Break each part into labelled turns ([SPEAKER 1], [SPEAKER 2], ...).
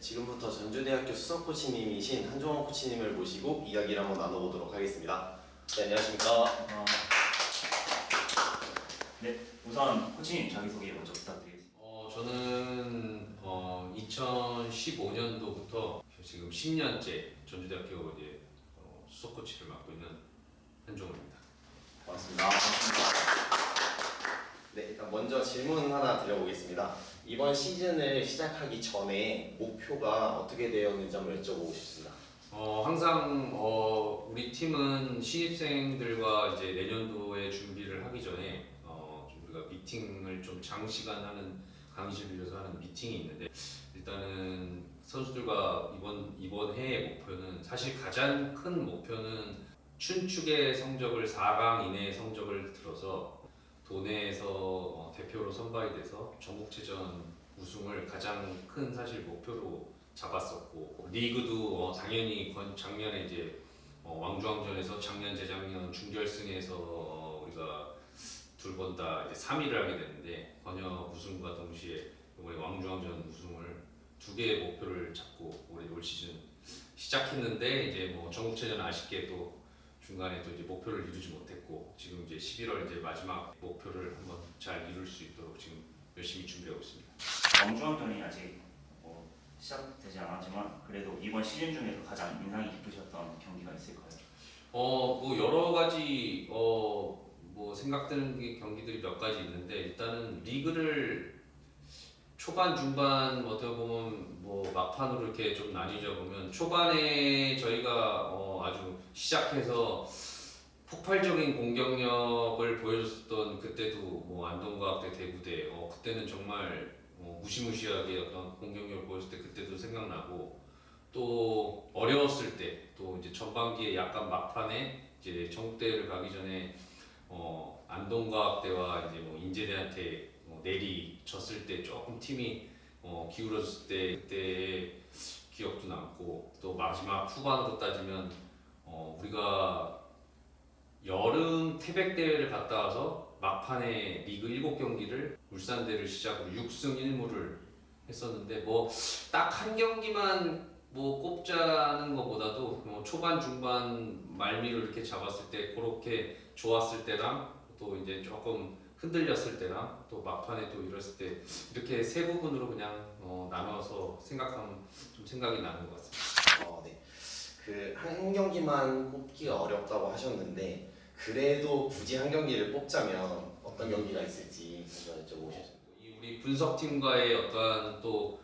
[SPEAKER 1] 지금부터 전주대학교 수석 코치님이신 한종원 코치님을 모시고 이야기를 한번 나눠보도록 하겠습니다. 네, 안녕하십니까.
[SPEAKER 2] 어, 네, 우선 코치님 자기소개 먼저 부탁드리겠습니다.
[SPEAKER 3] 어, 저는 어, 2015년도부터 지금 10년째 전주대학교 이제 어, 수석 코치를 맡고 있는 한종훈입니다.
[SPEAKER 1] 반갑습니다. 네, 일단 먼저 질문 하나 드려보겠습니다. 이번 시즌을 시작하기 전에 목표가 어떻게 되었는지 한번 여쭤보고 싶습니다.
[SPEAKER 3] 어, 항상 어, 우리 팀은 신입생들과 이제 내년도에 준비를 하기 전에 어, 좀 우리가 미팅을 좀 장시간 하는 강의실 빌려서 하는 미팅이 있는데 일단은 선수들과 이번 이번 해의 목표는 사실 가장 큰 목표는 춘축의 성적을 4강 이내의 성적을 들어서 도내에서 어, 대표로 선발이 돼서 전국체전 우승을 가장 큰 사실 목표로 잡았었고 리그도 어, 당연히 건- 작년에 이제 어, 왕주왕전에서 작년 재작년 준결승에서 어, 우리가 두번다 3위를 하게 됐는데 번역 우승과 동시에 이번에 왕주왕전 우승을 두 개의 목표를 잡고 올해 올 시즌 시작했는데 이제 뭐 전국체전 아쉽게 또 중간에 또 이제 목표를 이루지 못했고 지금 이제 11월 이제 마지막 목표를 한번 잘 이룰 수 있도록 지금 열심히 준비하고 있습니다.
[SPEAKER 2] 왕중왕전이 아직 뭐 시작되지 않았지만 그래도 이번 시즌 중에서 가장 인상이 깊으셨던 경기가 있을까요?
[SPEAKER 3] 어, 뭐 여러 가지 어, 뭐 생각드는 게 경기들이 몇 가지 있는데 일단은 리그를 초반, 중반 어떻게 보면 뭐 막판으로 이렇게 좀 나뉘자 보면. 초반에 저희가 어, 아주 시작해서 폭발적인 공격력을 보여줬던 그때도 뭐 안동과학대 대구대 어, 그때는 정말 어, 무시무시하게 어떤 공격력을 보였을 때 그때도 생각나고 또 어려웠을 때 또 이제 전반기에 약간 막판에 이제 전국대회를 가기 전에 어 안동과학대와 이제 뭐 인제대한테 뭐 내리 졌을 때 조금 팀이 어 기울어졌을 때 그때의 기억도 남고 또 마지막 후반으로 따지면 어 우리가 여름 태백 대회를 갔다 와서 막판에 리그 7경기를 울산대를 시작으로 6승 1무를 했었는데 뭐 딱 한 경기만 뭐 꼽자는 것보다도 뭐 초반 중반 말미를 이렇게 잡았을 때 그렇게 좋았을 때랑 또 이제 조금 흔들렸을 때랑 또 막판에 또 이랬을 때 이렇게 세 부분으로 그냥 어, 나눠서 생각하면 좀 생각이 나는 것 같습니다.
[SPEAKER 1] 어, 네. 그 한 경기만 꼽기가 어렵다고 하셨는데 그래도 굳이 한 경기를 뽑자면 어떤 경기가 있을지 여쭤보고 싶습니다.
[SPEAKER 3] 이 우리 분석팀과의 어떠한 또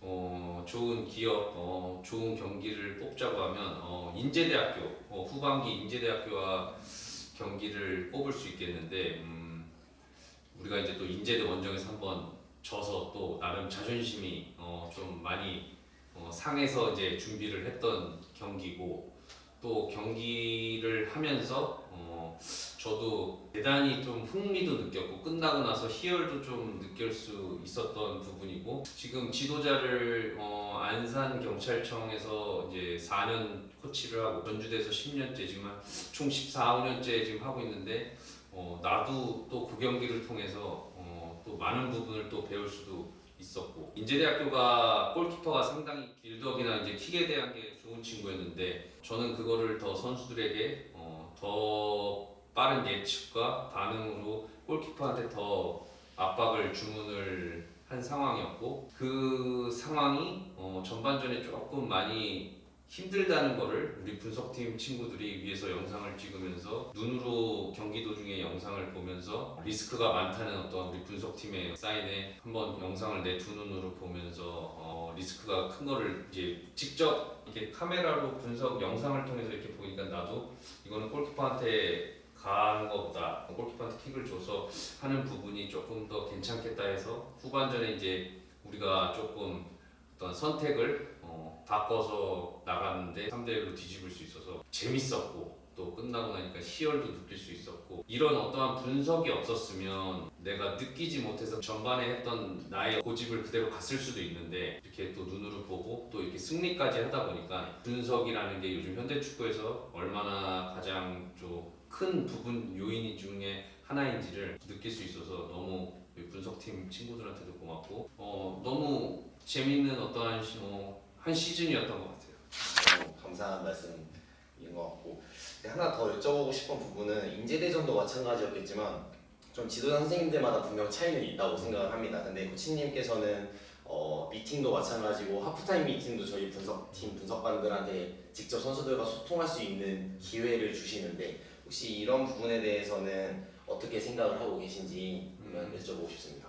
[SPEAKER 3] 어, 좋은 기업, 어, 좋은 경기를 뽑자고 하면 어, 인제대학교 어, 후반기 인제대학교와 경기를 뽑을 수 있겠는데 음, 우리가 이제 또 인제대 원정에서 한번 져서 또 나름 자존심이 어, 좀 많이 어, 상해서 이제 준비를 했던 경기고 또 경기를 하면서 어, 저도 대단히 좀 흥미도 느꼈고 끝나고 나서 희열도 좀 느낄 수 있었던 부분이고 지금 지도자를 어, 안산 경찰청에서 이제 4년 코치를 하고 전주대에서 10년째 지금 한총 14, 5년째 지금 하고 있는데 어, 나도 또 그 경기를 통해서 어, 또 많은 부분을 또 배울 수도 있었고 인제대학교가 골키퍼가 상당히 빌드업이나 이제 킥에 대한 게 좋은 친구였는데 저는 그거를 더 선수들에게 어, 더 빠른 예측과 반응으로 골키퍼한테 더 압박을 주문을 한 상황이었고 그 상황이 어, 전반전에 조금 많이 힘들다는 거를 우리 분석팀 친구들이 위에서 영상을 찍으면서 눈으로 경기 도 중에 영상을 보면서 리스크가 많다는 어떤 우리 분석팀의 사인에 한번 영상을 내 두 눈으로 보면서 어, 리스크가 큰 거를 이제 직접 이렇게 카메라로 분석 영상을 통해서 이렇게 보니까 나도 이거는 골키퍼한테 가는 것보다. 골키퍼한테 킥을 줘서 하는 부분이 조금 더 괜찮겠다 해서 후반전에 이제 우리가 조금 어떤 선택을 어, 바꿔서 나갔는데 3대 1로 뒤집을 수 있어서 재밌었고 또 끝나고 나니까 희열도 느낄 수 있었고 이런 어떠한 분석이 없었으면 내가 느끼지 못해서 전반에 했던 나의 고집을 그대로 갔을 수도 있는데 이렇게 또 눈으로 보고 또 이렇게 승리까지 하다 보니까 분석이라는 게 요즘 현대 축구에서 얼마나 가장 좀 큰 부분 요인 중에 하나인지를 느낄 수 있어서 너무 분석팀 친구들한테도 고맙고 어, 너무 재밌는 어떠한 시- 어, 한 시즌이었던 것 같아요.
[SPEAKER 1] 너무 감사한 말씀인 것 같고 근데 하나 더 여쭤보고 싶은 부분은 인재대전도 마찬가지였겠지만 좀 지도자 선생님들마다 분명 차이는 있다고 생각을 합니다. 근데 코치님께서는 어, 미팅도 마찬가지고 하프타임 미팅도 저희 분석팀 분석관들한테 직접 선수들과 소통할 수 있는 기회를 주시는데 혹시 이런 부분에 대해서는 어떻게 생각을 하고 계신지 한번 여쭤보고 싶습니다.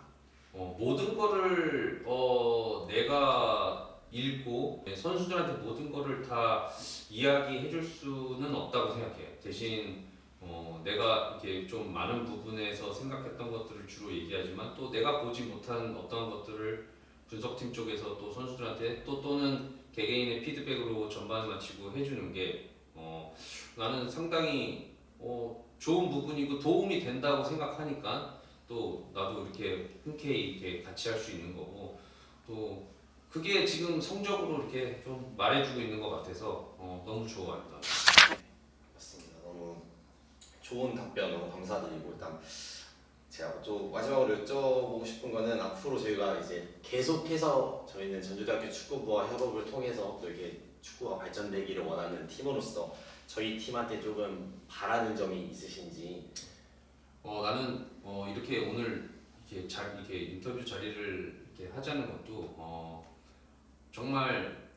[SPEAKER 3] 어, 모든 거를 어, 내가 읽고 선수들한테 모든 거를 다 이야기해 줄 수는 없다고 생각해요. 대신 어, 내가 이렇게 좀 많은 부분에서 생각했던 것들을 주로 얘기하지만 또 내가 보지 못한 어떤 것들을 분석팀 쪽에서 또 선수들한테 또 또는 개개인의 피드백으로 전반 마치고 해주는 게 어, 나는 상당히 어, 좋은 부분이고 도움이 된다고 생각하니까 또 나도 이렇게 흔쾌히 이렇게 같이 할 수 있는 거고 또 그게 지금 성적으로 이렇게 좀 말해주고 있는 것 같아서 어, 너무 좋아한다.
[SPEAKER 1] 맞습니다. 너무 좋은 답변 너무 감사드리고 일단 제가 또 마지막으로 여쭤보고 싶은 거는 앞으로 저희가 이제 계속해서 저희는 전주대학교 축구부와 협업을 통해서 또 이렇게 축구가 발전되기를 원하는 팀으로서 저희 팀한테 조금 바라는 점이 있으신지
[SPEAKER 3] 어, 나는 어, 이렇게 오늘 이렇게 자, 이렇게 인터뷰 자리를 이렇게 하자는 것도 어, 정말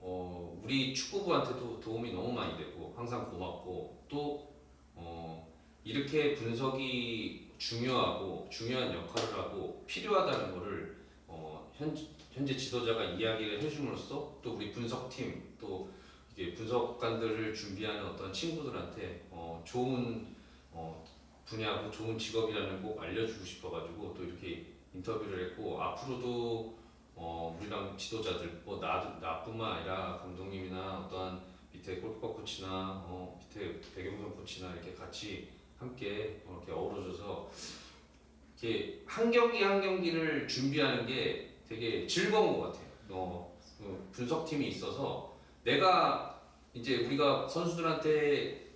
[SPEAKER 3] 어, 우리 축구부한테도 도움이 너무 많이 되고 항상 고맙고 또 어, 이렇게 분석이 중요하고 중요한 역할을 하고 필요하다는 거를 어, 현, 현재 지도자가 이야기를 해줌으로써 또 우리 분석팀 또 이게 분석관들을 준비하는 어떤 친구들한테 어, 좋은 어, 분야고 좋은 직업이라는 걸꼭 알려주고 싶어가지고 또 이렇게 인터뷰를 했고 앞으로도 어, 우리랑 지도자들 뭐 나도 나뿐만 아니라 감독님이나 어떠한 밑에 골키퍼 코치나 어, 밑에 백영선 코치나 이렇게 같이 함께 어, 이렇게 어우러져서 이렇게 한 경기 한 경기를 준비하는 게 되게 즐거운 것 같아요. 어, 그 분석팀이 있어서 내가 이제 우리가 선수들한테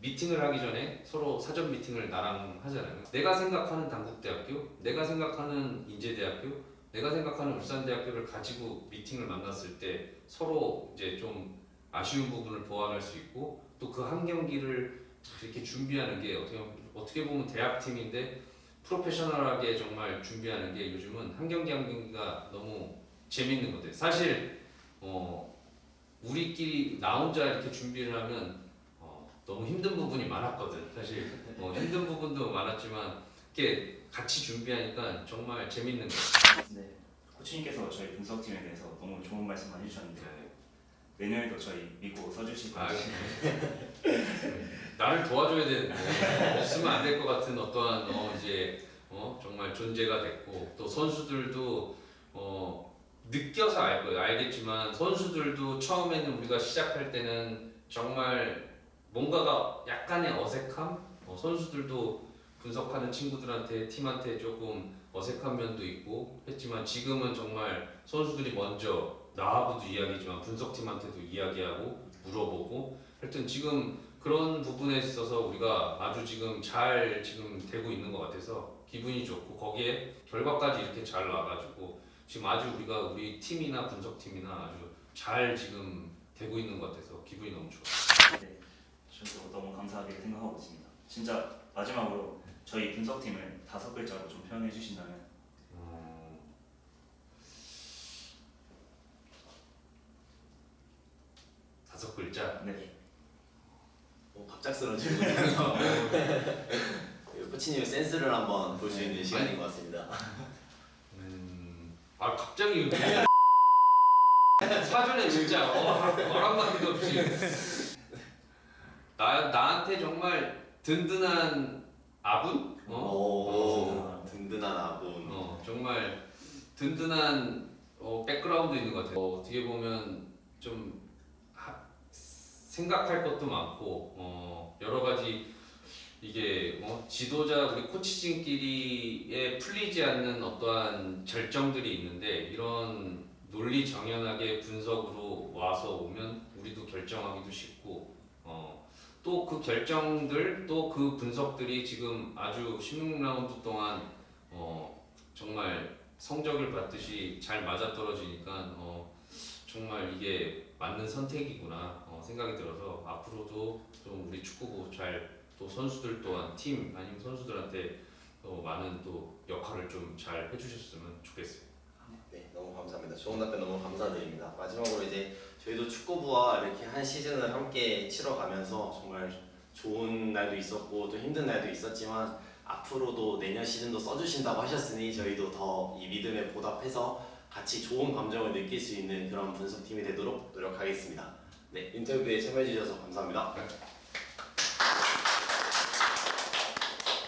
[SPEAKER 3] 미팅을 하기 전에 서로 사전 미팅을 나랑 하잖아요. 내가 생각하는 당국대학교, 내가 생각하는 인제대학교, 내가 생각하는 울산대학교를 가지고 미팅을 만났을 때 서로 이제 좀 아쉬운 부분을 보완할 수 있고 또 그 한 경기를 이렇게 준비하는 게 어떻게 어떻게 보면 대학팀인데 프로페셔널하게 정말 준비하는 게 요즘은 한 경기 한 경기가 너무 재밌는 것 같아요. 사실 어, 우리끼리 나 혼자 이렇게 준비를 하면 어, 너무 힘든 부분이 많았거든. 사실 어, 힘든 부분도 많았지만 이렇게 같이 준비하니까 정말 재밌는 거.
[SPEAKER 2] 네. 코치님께서 저희 분석팀에 대해서 너무 좋은 말씀만 해주셨는데
[SPEAKER 3] 같아요.
[SPEAKER 2] 내년에도 저희 믿고 써주실
[SPEAKER 3] 아,
[SPEAKER 2] 건지
[SPEAKER 3] 나를 도와줘야 되는데 없으면 안 될 것 같은 어떠한 어, 이제 어, 정말 존재가 됐고 또 선수들도 어, 느껴서 알 거예요. 알겠지만 선수들도 처음에는 우리가 시작할 때는 정말 뭔가가 약간의 어색함, 어, 선수들도 분석하는 친구들한테 팀한테 조금 어색한 면도 있고 했지만 지금은 정말 선수들이 먼저 나하고도 이야기지만 분석팀한테도 이야기하고 물어보고 하여튼 지금 그런 부분에 있어서 우리가 아주 지금 잘 지금 되고 있는 것 같아서 기분이 좋고 거기에 결과까지 이렇게 잘 나와가지고 지금 아주 우리가 우리 팀이나 분석팀이나 아주 잘 지금 되고 있는 것 같아서 기분이 너무 좋아요.
[SPEAKER 2] 네, 저도 너무 감사하게 생각하고 있습니다. 진짜 마지막으로 저희 분석팀을 다섯 글자로 좀 표현해 주신다면
[SPEAKER 3] 어, 다섯 글자.
[SPEAKER 2] 네.
[SPEAKER 1] 뭐 갑작스러운 질문이라서 코치님의 센스를 한번 볼 수 있는 시간인 것 같습니다.
[SPEAKER 3] 음, 아 갑자기 왜 사전에 진짜 어, 말 한마디도 없이 나 나한테 정말 든든한 아분? 어?
[SPEAKER 1] 오, 든든한 아군.
[SPEAKER 3] 어 정말 든든한 어, 백그라운드 있는 것 같아요. 어, 어떻게 보면 좀 하, 생각할 것도 많고 어, 여러 가지 이게 어, 지도자 우리 코치진끼리에 풀리지 않는 어떠한 절정들이 있는데 이런 논리 정연하게 분석으로 와서 오면 우리도 결정하기도 쉽고 어, 또 그 결정들 또 그 분석들이 지금 아주 16라운드 동안 어, 정말 성적을 받듯이 잘 맞아 떨어지니까 어, 정말 이게 맞는 선택이구나 어, 생각이 들어서 앞으로도 좀 우리 축구부 잘 또 선수들 또한 팀 아니면 선수들한테 또 많은 또 역할을 좀 잘 해주셨으면 좋겠어요.
[SPEAKER 1] 네, 너무 감사합니다. 좋은 답변 너무 감사드립니다. 마지막으로 이제 저희도 축구부와 이렇게 한 시즌을 함께 치러가면서 정말 좋은 날도 있었고 또 힘든 날도 있었지만 앞으로도 내년 시즌도 써주신다고 하셨으니 저희도 더 이 믿음에 보답해서 같이 좋은 감정을 느낄 수 있는 그런 분석팀이 되도록 노력하겠습니다. 네, 인터뷰에 참여해 주셔서 감사합니다.